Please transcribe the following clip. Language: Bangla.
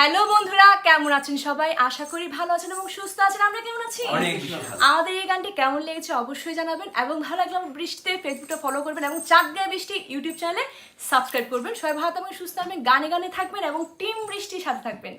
হ্যালো বন্ধুরা কেমন আছেন সবাই? আশা করি ভালো আছেন এবং সুস্থ আছেন। আমরা কেমন আছি? আমাদের এই গানটি কেমন লেগেছে অবশ্যই জানাবেন এবং ভালো লাগলে আমার বৃষ্টিতে ফেসবুকটা ফলো করবেন এবং চাঁদ গায়ে বৃষ্টি ইউটিউব চ্যানেলে সাবস্ক্রাইব করবেন। সবাই ভালো থাকবেন সুস্থ থাকবেন গানে গানে থাকবেন এবং টিম বৃষ্টির সাথে থাকবেন।